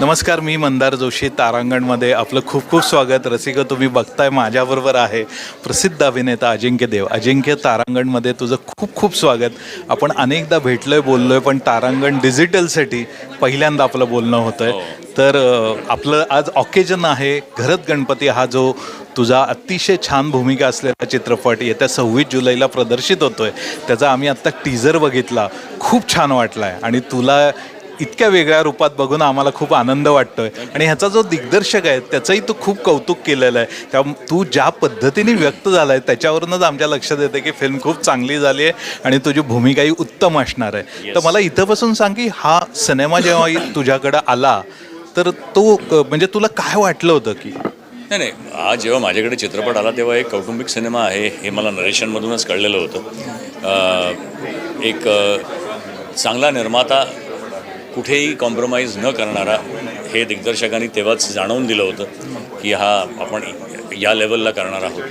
नमस्कार मी मंदार जोशी तारांगणमध्ये आपलं खूप खूप स्वागत. रसिक तुम्ही बघताय माझ्याबरोबर आहे प्रसिद्ध अभिनेता अजिंक्य देव. अजिंक्य तारांगणमध्ये तुझं खूप खूप स्वागत. आपण अनेकदा भेटलोय बोललोय पण तारांगण डिजिटलसाठी पहिल्यांदा आपलं बोलणं होतं आहे तर अ, आपलं आज ऑकेजन आहे घरत गणपती. हा जो तुझा अतिशय छान भूमिका असलेला चित्रपट येत्या सव्वीस जुलैला प्रदर्शित होतोय. त्याचा आम्ही आत्ता टीझर बघितला. खूप छान वाटला आहे आणि तुला इतक्या वेगळ्या रूपात बघून आम्हाला खूप आनंद वाटतोय. आणि ह्याचा जो दिग्दर्शक आहे त्याचंही तू खूप कौतुक केलेलं आहे. त्या तू ज्या पद्धतीने व्यक्त झाला आहे त्याच्यावरूनच आमच्या लक्षात येतं की फिल्म खूप चांगली झाली आहे आणि तुझी भूमिकाही उत्तम असणार आहे. तर मला इथंपासून सांग की हा सिनेमा जेव्हा तुझ्याकडं आला तर तो म्हणजे तुला काय वाटलं होतं की? नाही नाही. हा जेव्हा माझ्याकडे चित्रपट आला तेव्हा एक कौटुंबिक सिनेमा आहे हे मला नरेशनमधूनच कळलेलं होतं. एक चांगला निर्माता कुठेही कॉम्प्रोमाइज न करणारा हे दिग्दर्शकांनी तेव्हाच जाणवून दिलं होतं की हा आपण या लेवलला करणार आहोत.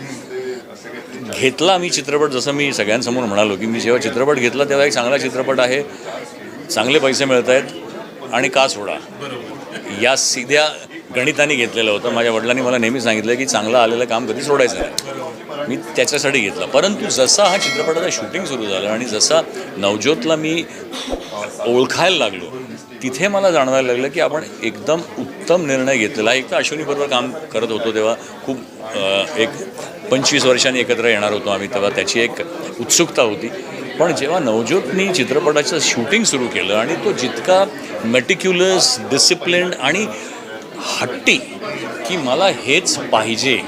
घेतला मी चित्रपट जसं मी सगळ्यांसमोर म्हणालो की मी जेव्हा चित्रपट घेतला तेव्हा एक चांगला चित्रपट आहे. चांगले पैसे मिळत आहेत आणि का सोडा? या सीध्या गणिताने घेतलेलं होतं. माझ्या वडिलांनी मला नेहमी सांगितलं की चांगलं आलेलं काम कधी सोडायचं नाही. मी त्याच्यासाठी घेतला. परंतु जसा हा चित्रपटाचं शूटिंग सुरू झालं आणि जसा नवज्योतला मी ओळखायला लागलो तिथे मला जाणवायला लागलं की आपण एकदम उत्तम निर्णय घेतलेला. एक तर अश्विनीबरोबर काम करत होतो तेव्हा खूप एक पंचवीस वर्षांनी एकत्र येणार होतो आम्ही तेव्हा. त्याची एक उत्सुकता होती. पण जेव्हा नवज्योतनी चित्रपटाचं शूटिंग सुरू केलं आणि तो जितका मेटिक्युलस डिसिप्लिन आणि हट्टी की मला हेच पाहिजे.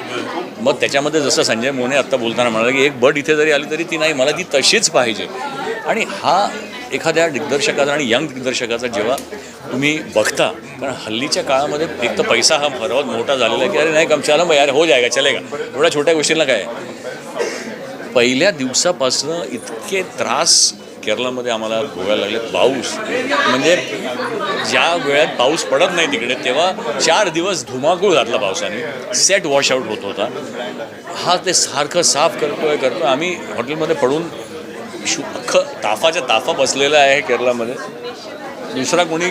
मग त्याच्यामध्ये जसं संजय मोने आत्ता बोलताना म्हणाला की एक बट इथे जरी आली तरी ती नाही मला ती तशीच पाहिजे. आणि हा एखाद्या दिग्दर्शकाचा आणि यंग दिग्दर्शकाचा जेव्हा तुम्ही बघता कारण हल्लीच्या काळामध्ये एक तर पैसा हा सर्वात मोठा झालेला आहे की अरे नाही कम चला मग यार हो जाएगा चलेगा. एवढ्या छोट्या गोष्टींना काय? पहिल्या दिवसापासनं इतके त्रास केरळामध्ये आम्हाला भोगायला लागले पाऊस. म्हणजे ज्या वेळात पाऊस पडत नाही तिकडे तेव्हा चार दिवस धुमाकूळ घातला पावसाने. सेट वॉश आऊट होत होता. हा ते सारखं साफ करतोय करतोय. आम्ही हॉटेलमध्ये पडून इशू. अख्खं ताफाच्या ताफा बसलेला आहे केरळामध्ये. दुसरा कोणी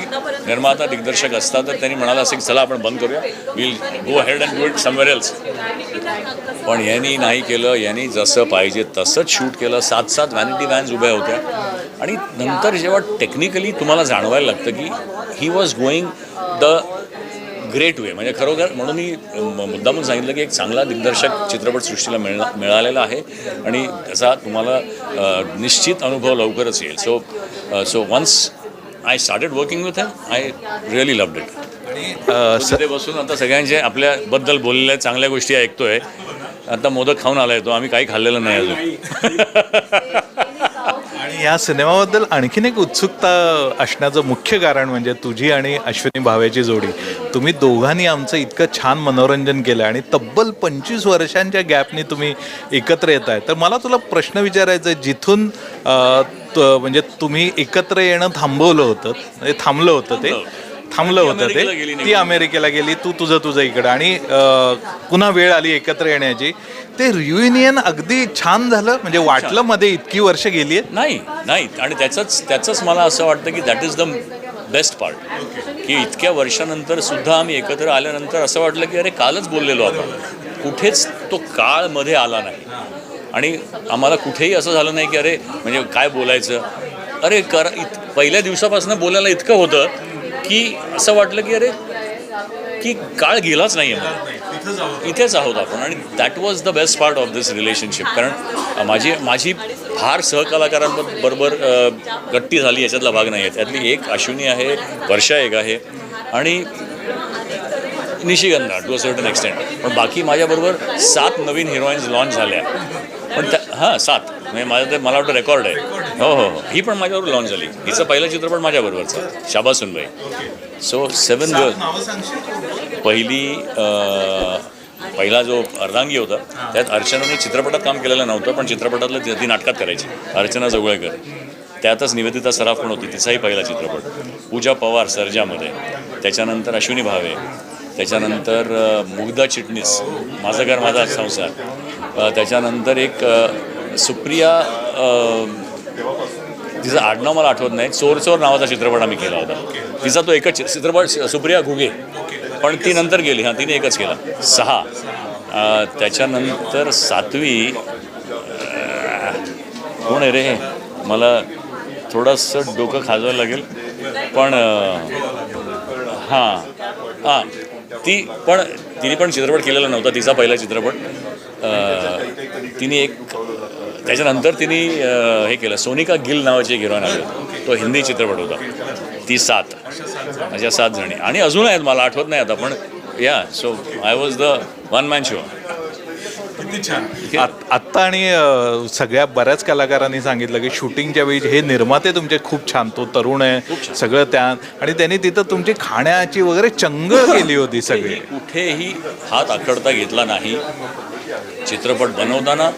निर्माता दिग्दर्शक असता तर त्यांनी म्हणाला असं की चला आपण बंद करूया. Will go head and do it somewhere else पण यांनी नाही केलं. यांनी जसं पाहिजे तसंच शूट केलं. सात सात व्हॅनिटी व्हॅन्स उभ्या होत्या. आणि नंतर जेव्हा टेक्निकली तुम्हाला जाणवायला लागतं की he was going the great way म्हणजे खरोखर म्हणून मी मुद्दामून सांगितलं की एक चांगला दिग्दर्शक चित्रपटसृष्टीला मिळणा मिळालेला आहे. आणि त्याचा तुम्हाला निश्चित अनुभव लवकरच येईल. So so once I started working with him I really loved it तिथे बसून आता सगळ्यांचे आपल्याबद्दल बोललेल्या चांगल्या गोष्टी ऐकतोय. आता मोदक खाऊन आलाय तो आम्ही काही खाल्लेलं नाही अजून. आणि या सिनेमाबद्दल आणखीन एक उत्सुकता असण्याचं मुख्य कारण म्हणजे तुझी आणि अश्विनी भावेची जोडी. तुम्ही दोघांनी आमचं इतकं छान मनोरंजन केलं आणि तब्बल पंचवीस वर्षांच्या गॅपनी तुम्ही एकत्र येत आहे तर मला तुला प्रश्न विचारायचा आहे जिथून त- म्हणजे तुम्ही एकत्र येणं थांबवलं होतं म्हणजे थांबलं होतं ते थांबलं होतं ते. ती अमेरिकेला गेली तू तुझं तुझं इकडं. आणि पुन्हा वेळ आली एकत्र येण्याची. ते रियुनियन अगदी छान झालं. म्हणजे वाटलं मध्ये इतकी वर्ष गेली आहेत. नाही नाही. आणि त्याचंच त्याचंच मला असं वाटतं की that is the best part की इतक्या वर्षानंतर सुद्धा आम्ही एकत्र आल्यानंतर असं वाटलं की अरे कालच बोललेलो आपण. कुठेच तो काळमध्ये आला नाही. आणि आम्हाला कुठेही असं झालं नाही की अरे म्हणजे काय बोलायचं. अरे कर इत पहिल्या दिवसापासून बोलायला इतकं होतं की असं वाटलं की अरे की काळ गेलाच नाही आहे इथेच आहोत आपण. आणि that was the best part of this relationship कारण माझी माझी फार सहकलाकारांबरोबर गट्टी झाली याच्यातला भाग नाही आहे त्यातली एक अश्विनी आहे वर्षा एक आहे आणि Nishigandha to a certain extent पण बाकी माझ्याबरोबर सात नवीन हिरोईन्स लॉन्च झाल्या. पण त्या हां सात. म्हणजे माझं ते मला वाटतं रेकॉर्ड आहे. हो हो हो. ही पण माझ्याबरोबर लॉन्च झाली. हिचं पहिलं चित्रपट माझ्याबरोबरचा शाबा सुनबाई सो सेवन गर्ल पहिली पहिला जो अर्धांगी होता त्यात अर्चनाने चित्रपटात काम केलेलं नव्हतं पण चित्रपटातलं ती नाटकात करायची. अर्चना जवळकर त्यातच निवेदिता सराफ पण होती तिचाही पहिला चित्रपट. पूजा पवार सर्जामध्ये. त्याच्यानंतर अश्विनी भावे. त्याच्यानंतर मुग्धा चिटणीस. माझं घर माझा संसार. त्याच्यानंतर एक सुप्रिया तिचं आडनाव मला आठवत नाही. चोर चोर नावाचा चित्रपट आम्ही केला होता. तिचा तो एकच चित्रपट सुप्रिया घुगे. पण ती नंतर गेली. हां तिने एकच केला. सहा. त्याच्यानंतर सातवी. कोण आहे रे? मला थोडंसं डोकं खाजवायला लागेल. पण हां. हां. ती पण तिने पण चित्रपट केलेला नव्हता. तिचा पहिला चित्रपट. तिने एक त्याच्यानंतर तिने हे केलं सोनिका गिल नावाची एक हिरोईन आली. होती तो हिंदी चित्रपट होता. ती सात. अशा सात जणी. आणि अजून आहेत मला आठवत नाही आता पण या so I was the one man show किती छान. आत्ता आणि सगळ्या बऱ्याच कलाकारांनी सांगितलं की शूटिंगच्या वेळी हे निर्माते तुमचे खूप छान तो तरुण आहे सगळं त्या आणि त्यांनी तिथं तुमची खाण्याची वगैरे चंगळ केली होती सगळी. कुठेही हात आखडता घेतला नाही. चित्रपट बनवताना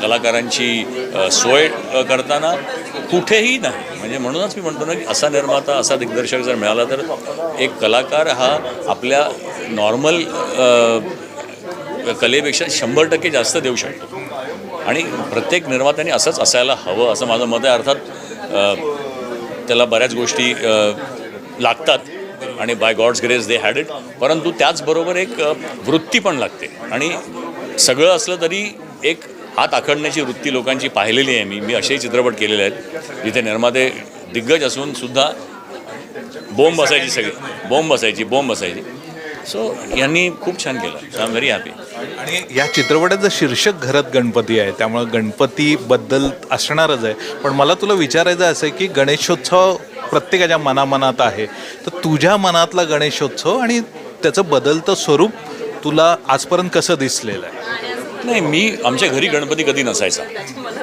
कलाकारांची सोय करताना कुठेही नाही. म्हणजे म्हणूनच मी म्हणतो ना की असा निर्माता असा दिग्दर्शक जर मिळाला तर एक कलाकार हा आपल्या नॉर्मल कलेपेक्षा शंभर टक्के जास्त देऊ शकतो. आणि प्रत्येक निर्मात्याने असंच असायला हवं असं माझं मत आहे. अर्थात त्याला बऱ्याच गोष्टी लागतात आणि by God's grace they had it परंतु त्याचबरोबर एक वृत्ती पण लागते. आणि सगळं असलं तरी एक हात आखडण्याची वृत्ती लोकांची पाहिलेली आहे मी. मी असेही चित्रपट केलेले आहेत. जिथे निर्माते दिग्गज असून सुद्धा बोंब बसायची सगळी. बोंब बसायची बोंब बसायची. सो यांनी खूप छान केलं. आय एम व्हेरी हॅपी आणि या चित्रपटाचं शीर्षक घरात गणपती आहे. त्यामुळे गणपतीबद्दल असणारच आहे. पण मला तुला विचारायचं असं आहे की गणेशोत्सव प्रत्येकाच्या मनामनात आहे. तर तुझ्या मनातला गणेशोत्सव आणि त्याचं बदलतं स्वरूप तुला आजपर्यंत कसं दिसलेलं आहे? नाही मी आमच्या घरी गणपती कधी नसायचा.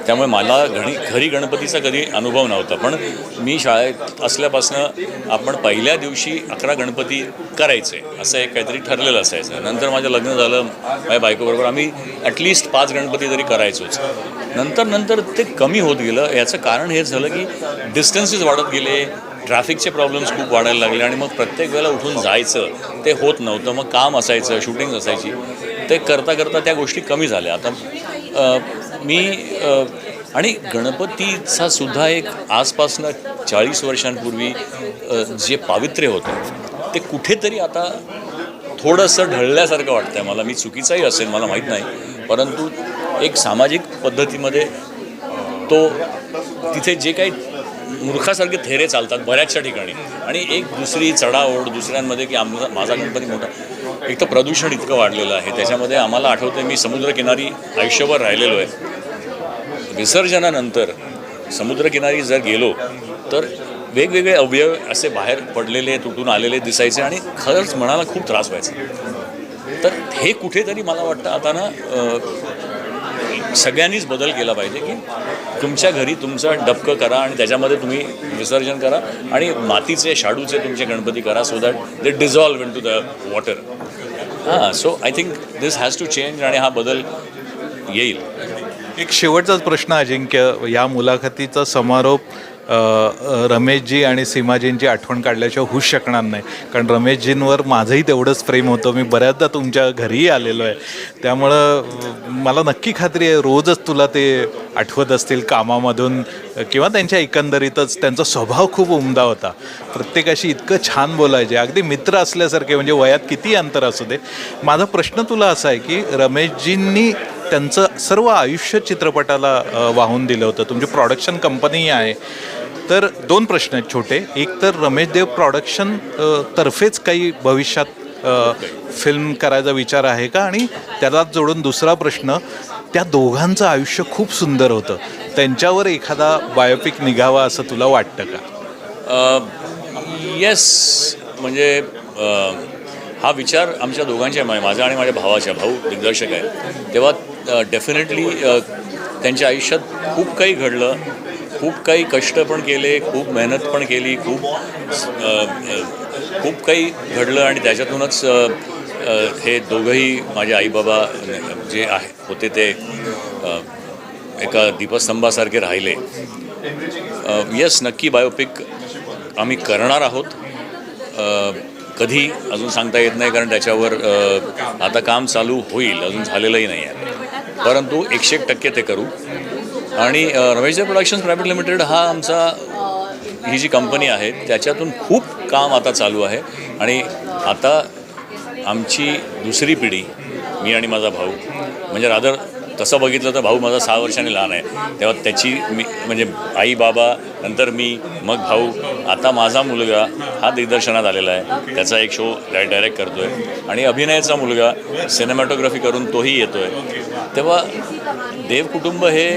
त्यामुळे मला घणी घरी गणपतीचा कधी अनुभव नव्हता. पण मी शाळेत असल्यापासनं आपण पहिल्या दिवशी अकरा गणपती करायचे असं एक काहीतरी ठरलेलं असायचं. नंतर माझं लग्न झालं माझ्या बायकोबरोबर आम्ही ॲटलिस्ट पाच गणपती तरी करायचोच. नंतर नंतर ते कमी होत गेलं. याचं कारण हे झालं की डिस्टन्सेस वाढत गेले ट्रॅफिकचे प्रॉब्लेम्स खूप वाढायला लागले आणि मग प्रत्येक वेळेला उठून जायचं ते होत नव्हतं. मग काम असायचं शूटिंग असायची. ते करता करता त्या गोष्टी कमी झाल्या. आता मी आणि गणपतीचा सुद्धा एक आसपासनं चाळीस वर्षांपूर्वी जे पावित्र्य होतं ते कुठेतरी आता थोडंसं ढळल्यासारखं वाटतं आहे मला. मी चुकीचाही असेल मला माहीत नाही. परंतु एक सामाजिक पद्धतीमध्ये तो तिथे जे काही मूर्खासारखे थेरे चालतात बऱ्याचशा ठिकाणी. आणि एक दुसरी चढाओढ दुसऱ्यांमध्ये की आमचा माझा गणपती मोठा. एक तर प्रदूषण इतकं वाढलेलं आहे. त्याच्यामध्ये आम्हाला आठवतं मी समुद्रकिनारी आयुष्यभर राहिलेलो आहे. विसर्जनानंतर समुद्रकिनारी जर गेलो तर वेगवेगळे अवयव असे बाहेर पडलेले तुटून आलेले दिसायचे आणि खरंच मनाला खूप त्रास व्हायचा. तर हे कुठेतरी मला वाटतं आता ना सगळ्यांनीच बदल केला पाहिजे की तुमच्या घरी तुमचं डबकं करा आणि त्याच्यामध्ये तुम्ही विसर्जन करा आणि मातीचे शाडूचे तुमचे गणपती करा so that they dissolve into the water हां so I think this has to change आणि हा बदल येईल. एक शेवटचाच प्रश्न अजिंक्य या मुलाखतीचा समारोप रमेशजी आणि सीमाजींची आठवण काढल्याशिवाय होऊच शकणार नाही. कारण रमेशजींवर माझंही तेवढंच प्रेम होतं. मी बऱ्याचदा तुमच्या घरीही आलेलो आहे. त्यामुळं मला नक्की खात्री आहे रोजच तुला ते आठवत असतील कामामधून किंवा त्यांच्या एकंदरीतच त्यांचा स्वभाव खूप उमदा होता. प्रत्येकाशी इतकं छान बोलायचे. अगदी मित्र असल्यासारखे म्हणजे वयात किती अंतर असू दे. माझा प्रश्न तुला असा आहे की रमेशजींनी त्यांचं सर्व आयुष्य चित्रपटाला वाहून दिलं होतं. तुमची प्रॉडक्शन कंपनीही आहे. तर दोन प्रश्न आहेत छोटे. एक तर रमेश देव प्रॉडक्शन तर्फेच काही भविष्यात फिल्म करायचा विचार आहे का? आणि त्याला जोडून दुसरा प्रश्न त्या दोघांचं आयुष्य खूप सुंदर होतं. त्यांच्यावर एखादा बायोपिक निघावा असं तुला वाटतं का? येस म्हणजे हा विचार आमच्या दोघांच्या माझा माझ्या आणि माझ्या भावाच्या भाऊ दिग्दर्शक आहे तेव्हा डेफिनेटली त्यांच्या आयुष्यात खूप काही घडलं. खूप काही कष्ट पण केले खूप मेहनत पण केली खूप खूप काही घडलं आणि त्याच्यातूनच हे दोघंही माझे आईबाबा जे आहे होते ते एका दीपस्तंभासारखे राहिले. यस नक्की बायोपिक आम्ही करणार आहोत. कधी अजून सांगता येत नाही कारण त्याच्यावर आता काम चालू होईल. अजून झालेलंही नाही आहे. परंतु एकशे एक टक्के ते करू. आणि अ, प्रोडक्शन प्रोडक्शन्स प्रायव्हेट लिमिटेड हा आमचा ही जी कंपनी आहे त्याच्यातून खूप काम आता चालू आहे. आणि आता आमची दुसरी पिढी मी आणि माझा भाऊ म्हणजे रादर तसं बघितलं तर भाऊ माझा सहा वर्षांनी लहान आहे. तेव्हा त्याची मी म्हणजे आई बाबा नंतर मी मग भाऊ आता माझा मुलगा हा दिग्दर्शनात आलेला आहे. त्याचा एक शो डायरेक्ट करतो आहे आणि अभिनयाचा मुलगा सिनेमॅटोग्राफी करून तोही येतो आहे तेव्हा देव कुटुंब हे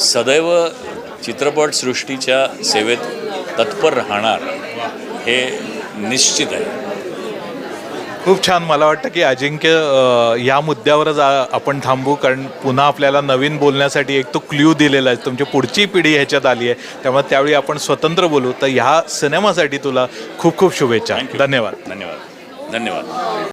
सदैव चित्रपटसृष्टीच्या सेवेत तत्पर राहणार हे निश्चित आहे. खूप छान मला वाटतं की अजिंक्य या मुद्द्यावरच आपण थांबू कारण पुन्हा आपल्याला नवीन बोलण्यासाठी एक तो क्ल्यू दिलेला आहे. तुमची पुढची पिढी ह्याच्यात आली आहे. त्यामुळे त्यावेळी आपण स्वतंत्र बोलू. तर ह्या सिनेमासाठी तुला खूप खूप शुभेच्छा. धन्यवाद. धन्यवाद. धन्यवाद.